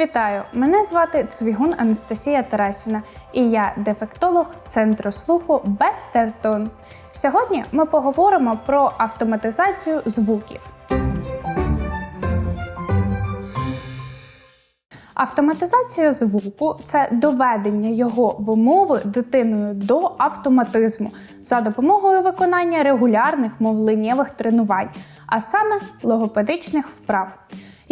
Вітаю! Мене звати Цвігун Анастасія Тарасівна, і я дефектолог центру слуху Беттертон. Сьогодні ми поговоримо про автоматизацію звуків. Автоматизація звуку це доведення його вимови дитиною до автоматизму за допомогою виконання регулярних мовленнєвих тренувань, а саме логопедичних вправ.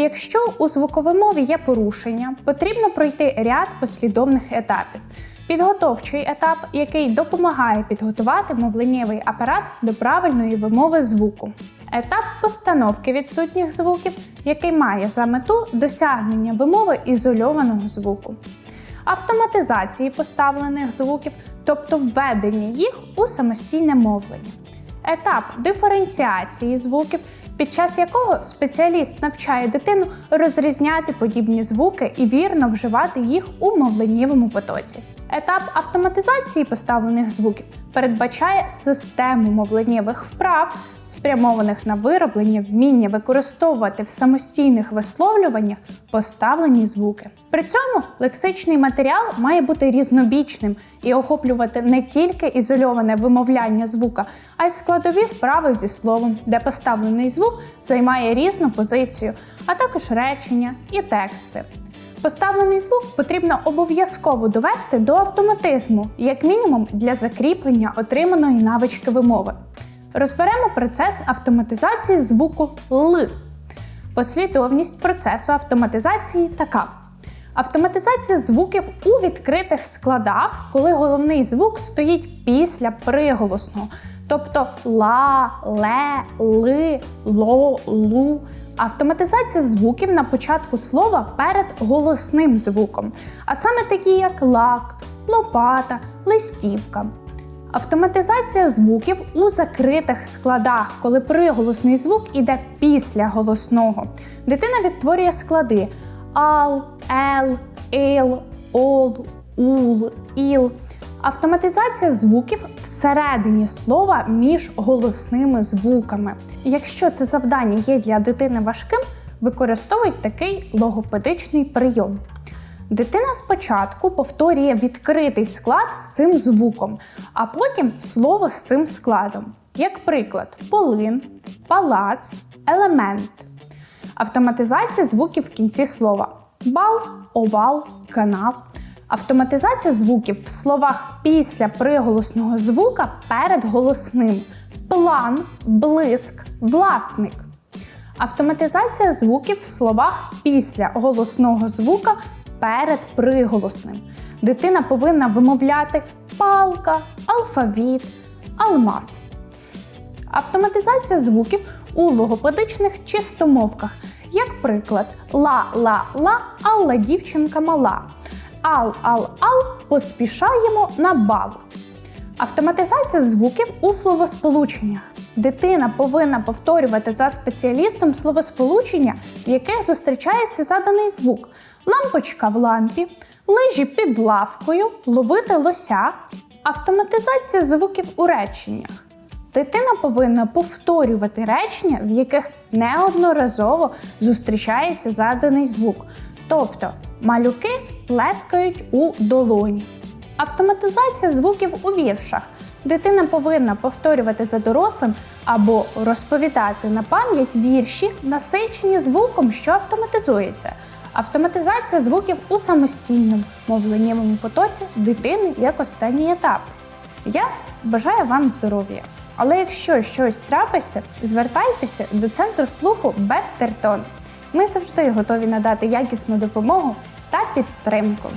Якщо у звуковій є порушення, потрібно пройти ряд послідовних етапів. Підготовчий етап, який допомагає підготувати мовленнєвий апарат до правильної вимови звуку. Етап постановки відсутніх звуків, який має за мету досягнення вимови ізольованого звуку. Автоматизації поставлених звуків, тобто введення їх у самостійне мовлення. Етап диференціації звуків, під час якого спеціаліст навчає дитину розрізняти подібні звуки і вірно вживати їх у мовленнєвому потоці. Етап автоматизації поставлених звуків передбачає систему мовленнєвих вправ, спрямованих на вироблення вміння використовувати в самостійних висловлюваннях поставлені звуки. При цьому лексичний матеріал має бути різнобічним і охоплювати не тільки ізольоване вимовляння звука, а й складові вправи зі словом, де поставлений звук займає різну позицію, а також речення і тексти. Поставлений звук потрібно обов'язково довести до автоматизму, як мінімум для закріплення отриманої навички вимови. Розберемо процес автоматизації звуку Л. Послідовність процесу автоматизації така. Автоматизація звуків у відкритих складах, коли головний звук стоїть після приголосного, тобто ла, ле, ли, ло, лу. Автоматизація звуків на початку слова перед голосним звуком, а саме такі як лак, лопата, листівка. Автоматизація звуків у закритих складах, коли приголосний звук іде після голосного. Дитина відтворює склади ал, ел, ил, ол, ул, іл. Автоматизація звуків всередині слова між голосними звуками. Якщо це завдання є для дитини важким, використовують такий логопедичний прийом. Дитина спочатку повторює відкритий склад з цим звуком, а потім слово з цим складом. Як приклад, полин, палац, елемент. Автоматизація звуків в кінці слова: бал, овал, канал. Автоматизація звуків в словах після приголосного звука перед голосним. План, блиск, власник. Автоматизація звуків в словах після голосного звука перед приголосним. Дитина повинна вимовляти палка, алфавіт, алмаз. Автоматизація звуків у логопедичних чистомовках. Як приклад, ла-ла-ла, алла дівчинка мала. Ал-ал-ал поспішаємо на бал. Автоматизація звуків у словосполученнях. Дитина повинна повторювати за спеціалістом словосполучення, в яких зустрічається заданий звук: лампочка в лампі, лижі під лавкою, ловити лося. Автоматизація звуків у реченнях. Дитина повинна повторювати речення, в яких неодноразово зустрічається заданий звук. Тобто малюки плескають у долоні. Автоматизація звуків у віршах. Дитина повинна повторювати за дорослим або розповідати на пам'ять вірші, насичені звуком, що автоматизується. Автоматизація звуків у самостійному мовленнєвому потоці дитини як останній етап. Я бажаю вам здоров'я. Але якщо щось трапиться, звертайтеся до центру слуху Беттертон. Ми завжди готові надати якісну допомогу та підтримку.